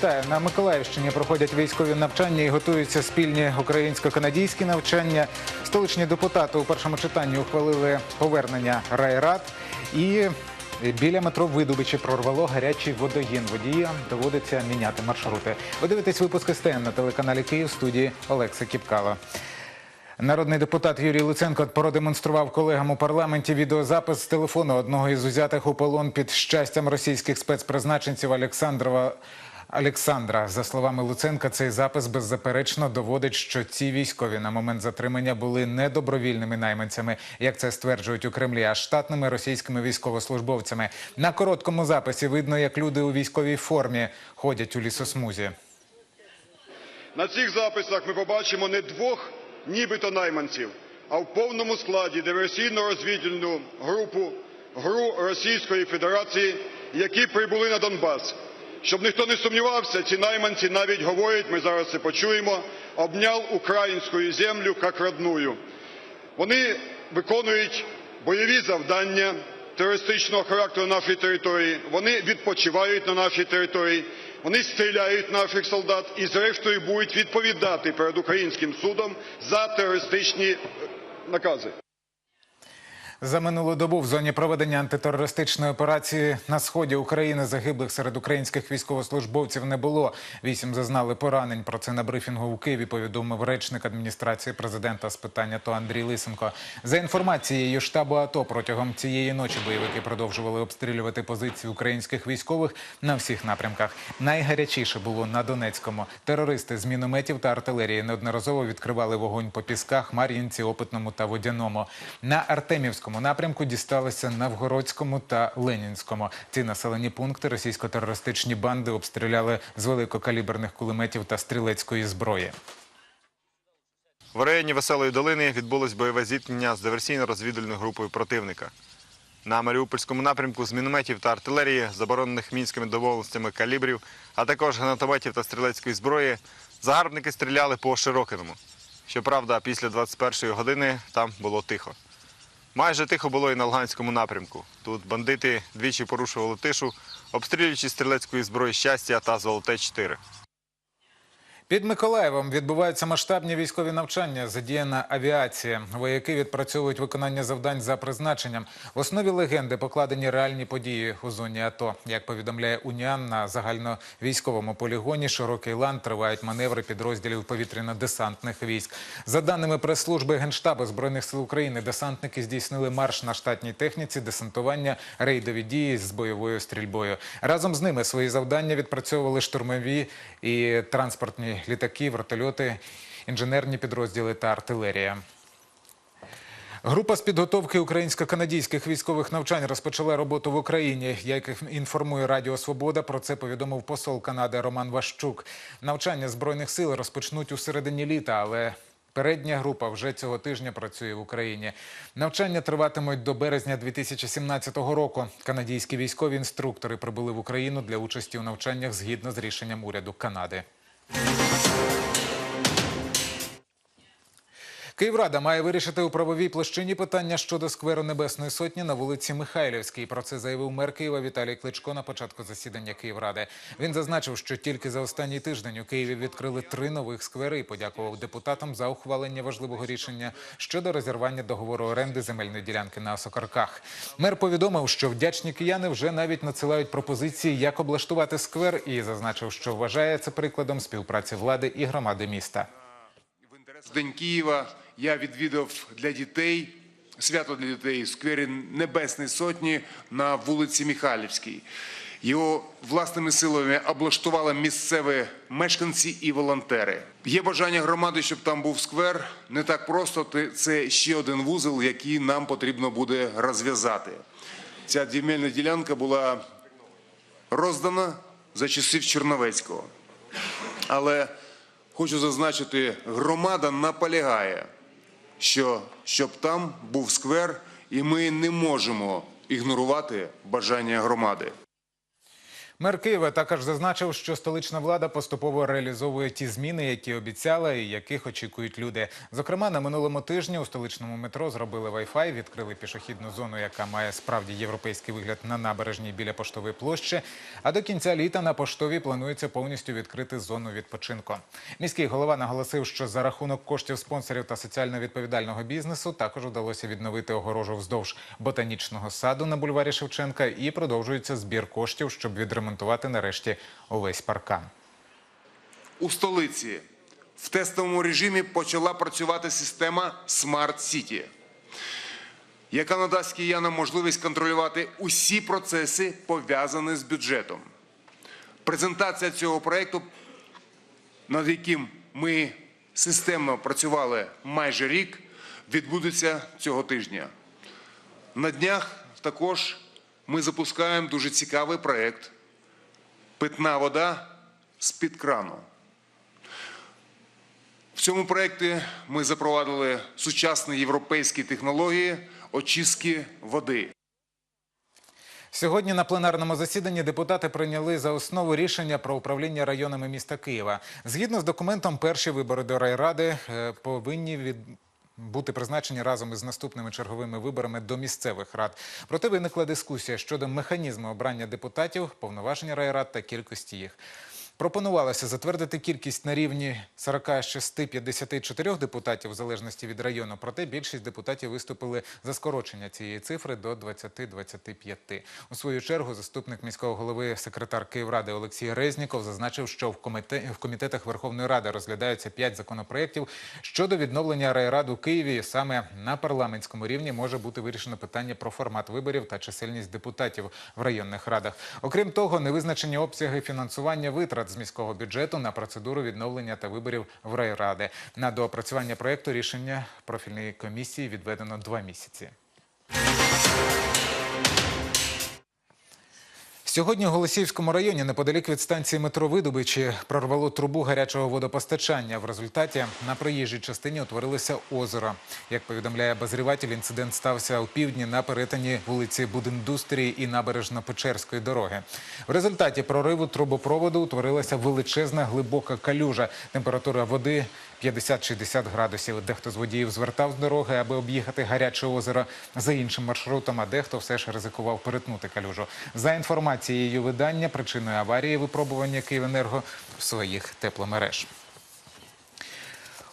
Вітаю на Миколаївщині. Проходять військові навчання і готуються спільні українсько-канадійські навчання. Столичні депутати у першому читанні ухвалили повернення райрад і. Біля метро видобичі прорвало гарячий водогін. Водіям доводиться міняти маршрути. Ви дивитесь випуск СТН на телеканалі Київ студії Олекса Кіпкало. Народний депутат Юрій Луценко продемонстрував колегам у парламенті відеозапис з телефону одного із узятих у полон під щастям російських спецпризначенців Олександрова. Олександра, за словами Луценка, цей запис беззаперечно доводить, що ці військові на момент затримання були не добровільними найманцями, як це стверджують у Кремлі, а штатними російськими військовослужбовцями. На короткому записі видно, як люди у військовій формі ходять у лісосмузі. На цих записах ми побачимо не двох нібито найманців, а в повному складі диверсійно-розвідувальну групу ГРУ Російської Федерації, які прибули на Донбас. Щоб ніхто не сумнівався, ці найманці навіть говорять, ми зараз це почуємо, обняв українську землю як родную. Вони виконують бойові завдання терористичного характеру на нашій території. Вони відпочивають на нашій території. Вони стріляють наших солдат і, зрештою, будуть відповідати перед українським судом за терористичні накази. За минулу добу в зоні проведення антитерористичної операції на сході України загиблих серед українських військовослужбовців не було. Вісім зазнали поранень. Про це на брифінгу у Києві повідомив речник адміністрації президента з питання то Андрій Лисенко. За інформацією штабу АТО протягом цієї ночі бойовики продовжували обстрілювати позиції українських військових на всіх напрямках. Найгарячіше було на Донецькому. Терористи з мінометів та артилерії неодноразово відкривали вогонь по пісках, Мар'їнці, Опитному та Водяному. На Артемівському напрямку дісталися Навгородському та Ленінському. Ці населені пункти російсько-терористичні банди обстріляли з великокаліберних кулеметів та стрілецької зброї. В районі Веселої долини відбулось бойове зіткнення з диверсійно-розвідувальною групою противника. На Маріупольському напрямку з мінометів та артилерії, заборонених мінськими домовленостями калібрів, а також гранатометів та стрілецької зброї, загарбники стріляли по Широкиному. Щоправда, після 21-ї години там було тихо. Майже тихо було і на Луганському напрямку. Тут бандити двічі порушували тишу, обстрілюючи стрілецької зброї щастя та золоте 4 Під Миколаєвом відбуваються масштабні військові навчання. Задіяна авіація. Вояки відпрацьовують виконання завдань за призначенням. В основі легенди покладені реальні події у зоні АТО. Як повідомляє Уніан, на загальновійськовому полігоні широкий лан тривають маневри підрозділів повітряно-десантних військ. За даними прес-служби Генштабу збройних сил України, десантники здійснили марш на штатній техніці, десантування, рейдові дії з бойовою стрільбою. Разом з ними свої завдання відпрацьовували штурмові і транспортні літаки, вертольоти, інженерні підрозділи та артилерія. Група з підготовки українсько-канадійських військових навчань розпочала роботу в Україні. Як інформує Радіо Свобода, про це повідомив посол Канади Роман Ващук. Навчання збройних сил розпочнуть у середині літа, але передня група вже цього тижня працює в Україні. Навчання триватимуть до березня 2017 року. Канадійські військові інструктори прибули в Україну для участі у навчаннях згідно з рішенням уряду Канади. Київрада має вирішити у правовій площині питання щодо скверу Небесної Сотні на вулиці Михайлівській. Про це заявив мер Києва Віталій Кличко на початку засідання Київради. Він зазначив, що тільки за останній тиждень у Києві відкрили три нових сквери і подякував депутатам за ухвалення важливого рішення щодо розірвання договору оренди земельної ділянки на Осокарках. Мер повідомив, що вдячні кияни вже навіть надсилають пропозиції, як облаштувати сквер, і зазначив, що вважає це прикладом співпраці влади і громади міста. День Києва я відвідав для дітей свято для дітей сквері Небесної Сотні на вулиці Михайлівській. Його власними силами облаштували місцеві мешканці і волонтери. Є бажання громади, щоб там був сквер. Не так просто. Це ще один вузол, який нам потрібно буде розв'язати. Ця земельна ділянка була роздана за часів Черновецького. Але хочу зазначити, громада наполягає, що щоб там був сквер, і ми не можемо ігнорувати бажання громади. Мер Києва також зазначив, що столична влада поступово реалізовує ті зміни, які обіцяла і яких очікують люди. Зокрема, на минулому тижні у столичному метро зробили Wi-Fi, відкрили пішохідну зону, яка має справді європейський вигляд на набережній біля поштової площі. А до кінця літа на поштовій планується повністю відкрити зону відпочинку. Міський голова наголосив, що за рахунок коштів спонсорів та соціально відповідального бізнесу також вдалося відновити огорожу вздовж ботанічного саду на бульварі Шевченка і продовжується збір коштів, щоб відремонтувати нарешті увесь паркан. У столиці в тестовому режимі почала працювати система Smart City, яка надасть киянам можливість контролювати усі процеси, пов'язані з бюджетом. Презентація цього проєкту, над яким ми системно працювали майже рік, відбудеться цього тижня. На днях також ми запускаємо дуже цікавий проєкт Питна вода з-під крану. В цьому проєкті ми запровадили сучасні європейські технології очистки води. Сьогодні на пленарному засіданні депутати прийняли за основу рішення про управління районами міста Києва. Згідно з документом, перші вибори до райради е, повинні від. Бути призначені разом із наступними черговими виборами до місцевих рад. Проте виникла дискусія щодо механізму обрання депутатів, повноважень райрад та кількості їх. Пропонувалося затвердити кількість на рівні 46-54 депутатів в залежності від району. Проте більшість депутатів виступили за скорочення цієї цифри до 20-25. У свою чергу заступник міського голови секретар Київради Олексій Резніков зазначив, що в, коміте- в комітетах Верховної Ради розглядаються п'ять законопроєктів щодо відновлення райрад у Києві. Саме на парламентському рівні може бути вирішено питання про формат виборів та чисельність депутатів в районних радах. Окрім того, невизначені обсяги фінансування витрат з міського бюджету на процедуру відновлення та виборів в райради. На доопрацювання проєкту рішення профільної комісії відведено два місяці. Сьогодні у Голосіївському районі неподалік від станції метро Видобичі прорвало трубу гарячого водопостачання. В результаті на проїжджій частині утворилося озеро. Як повідомляє обозріватель, інцидент стався у півдні на перетині вулиці Будіндустрії і набережно-Печерської дороги. В результаті прориву трубопроводу утворилася величезна глибока калюжа. Температура води 50-60 градусів. Дехто з водіїв звертав з дороги, аби об'їхати гаряче озеро за іншим маршрутом, а дехто все ж ризикував перетнути калюжу. За інформацією видання, причиною аварії випробування Київенерго своїх тепломереж.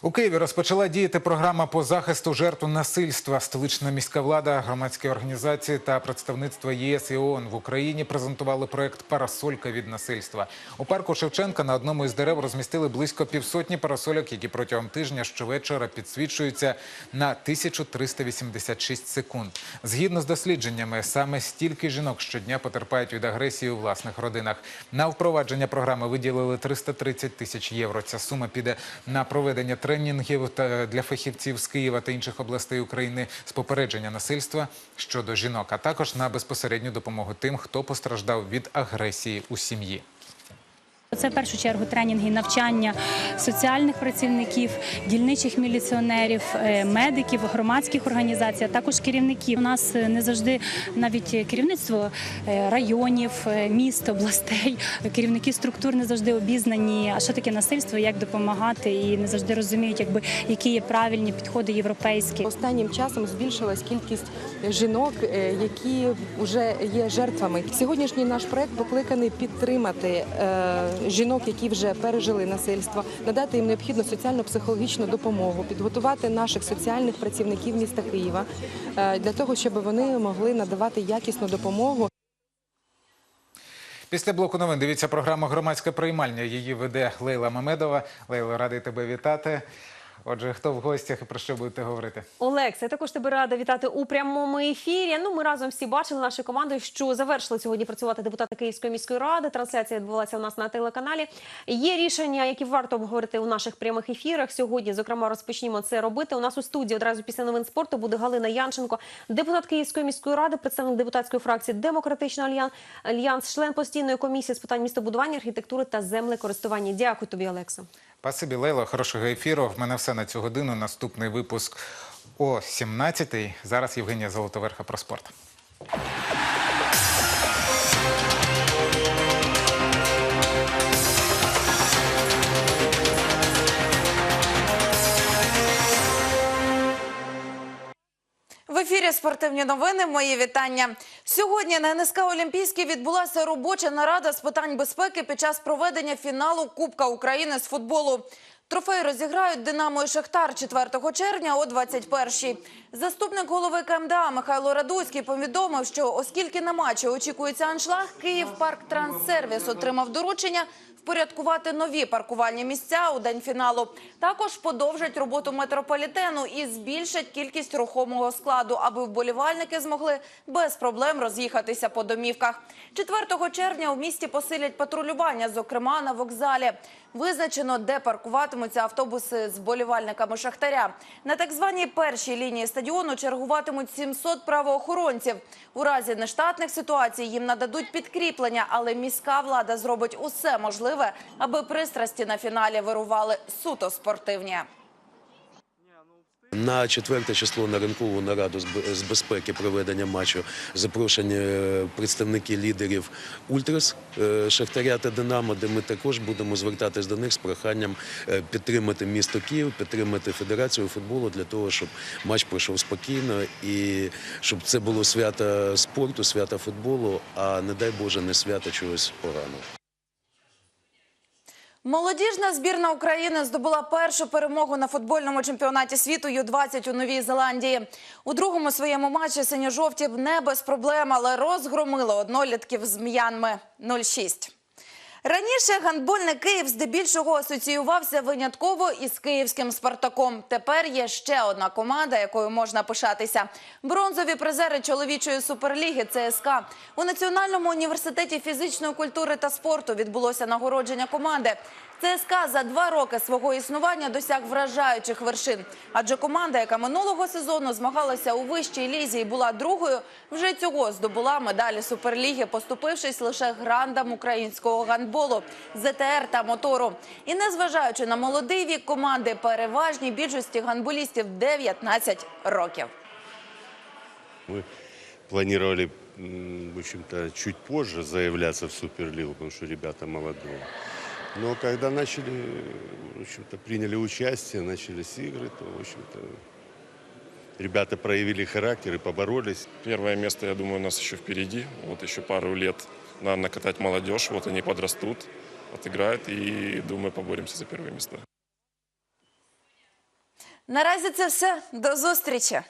У Києві розпочала діяти програма по захисту жертв насильства. Столична міська влада, громадські організації та представництва ЄС і ООН в Україні презентували проект Парасолька від насильства. У парку Шевченка на одному із дерев розмістили близько півсотні парасольок, які протягом тижня щовечора підсвічуються на 1386 секунд. Згідно з дослідженнями, саме стільки жінок щодня потерпають від агресії у власних родинах. На впровадження програми виділили 330 тисяч євро. Ця сума піде на проведення тренінгів для фахівців з Києва та інших областей України з попередження насильства щодо жінок, а також на безпосередню допомогу тим, хто постраждав від агресії у сім'ї. Це в першу чергу тренінги, навчання соціальних працівників, дільничих міліціонерів, е, медиків, громадських організацій, а також керівників. У нас е, не завжди навіть керівництво е, районів, міст, областей, керівники структур не завжди обізнані, а що таке насильство, як допомагати, і не завжди розуміють, якби які є правильні підходи європейські. Останнім часом збільшилась кількість жінок, які вже є жертвами. Сьогоднішній наш проект покликаний підтримати жінок, які вже пережили насильство, надати їм необхідну соціально-психологічну допомогу, підготувати наших соціальних працівників міста Києва е, для того, щоб вони могли надавати якісну допомогу. Після блоку новин дивіться програму Громадська приймальня. Її веде Лейла Мамедова. Лейло, радий тебе вітати. Отже, хто в гостях і про що будете говорити? Олекса, я також тебе рада вітати у прямому ефірі. Ну, ми разом всі бачили нашою командою, що завершили сьогодні працювати депутати Київської міської ради. Трансляція відбулася у нас на телеканалі. Є рішення, які варто обговорити у наших прямих ефірах. Сьогодні, зокрема, розпочнімо це робити. У нас у студії одразу після новин спорту буде Галина Янченко, депутат Київської міської ради, представник депутатської фракції Демократичний альянс, альянс, член постійної комісії з питань містобудування, архітектури та землекористування. Дякую тобі, Олекса. Спасибі, Лейло, хорошого ефіру. В мене все на цю годину. Наступний випуск о 17-й. Зараз Євгенія Золотоверха про спорт. Спортивні новини. Мої вітання. Сьогодні на НСК Олімпійській відбулася робоча нарада з питань безпеки під час проведення фіналу Кубка України з футболу. Трофей розіграють Динамо і Шахтар 4 червня о 21-й. Заступник голови КМДА Михайло Радуцький повідомив, що оскільки на матчі очікується аншлаг, Київ парк Транссервіс отримав доручення впорядкувати нові паркувальні місця у день фіналу. Також подовжать роботу метрополітену і збільшать кількість рухомого складу, аби вболівальники змогли без проблем роз'їхатися по домівках. 4 червня у місті посилять патрулювання, зокрема на вокзалі. Визначено, де паркуватимуться автобуси з болівальниками Шахтаря. На так званій першій лінії стадіону чергуватимуть 700 правоохоронців. У разі нештатних ситуацій їм нададуть підкріплення, але міська влада зробить усе можливе, аби пристрасті на фіналі вирували суто спортивні. На четверте число на ринкову нараду з безпеки проведення матчу запрошені е, представники лідерів Ультрас е, Шахтаря та Динамо, де ми також будемо звертатись до них з проханням е, підтримати місто Київ, підтримати федерацію футболу для того, щоб матч пройшов спокійно і щоб це було свято спорту, свято футболу, а не дай Боже, не свято чогось поганого. Молодіжна збірна України здобула першу перемогу на футбольному чемпіонаті світу Ю-20 у Новій Зеландії. У другому своєму матчі синьо-жовті не без проблем, але розгромили однолітків з М'янми 0-6. Раніше гандбольний Київ здебільшого асоціювався винятково із київським Спартаком. Тепер є ще одна команда, якою можна пишатися. Бронзові призери чоловічої суперліги ЦСКА. У Національному університеті фізичної культури та спорту відбулося нагородження команди. ЦСКА за два роки свого існування досяг вражаючих вершин. Адже команда, яка минулого сезону змагалася у вищій лізі і була другою, вже цього здобула медалі суперліги, поступившись лише грандам українського гандболу ЗТР та мотору. І незважаючи на молодий вік команди, переважній більшості гандболістів 19 років. Мы планировали, м, в общем-то, чуть позже заявляться в Суперлигу, потому что ребята молодые. Но когда начали, в общем-то, приняли участие, начались игры, то, в общем-то, ребята проявили характер и поборолись. Первое место, я думаю, у нас еще впереди. Вот еще пару лет надо накатать молодежь. Вот они подрастут, отыграют и, думаю, поборемся за первые места. Наразі це все. До зустрічі.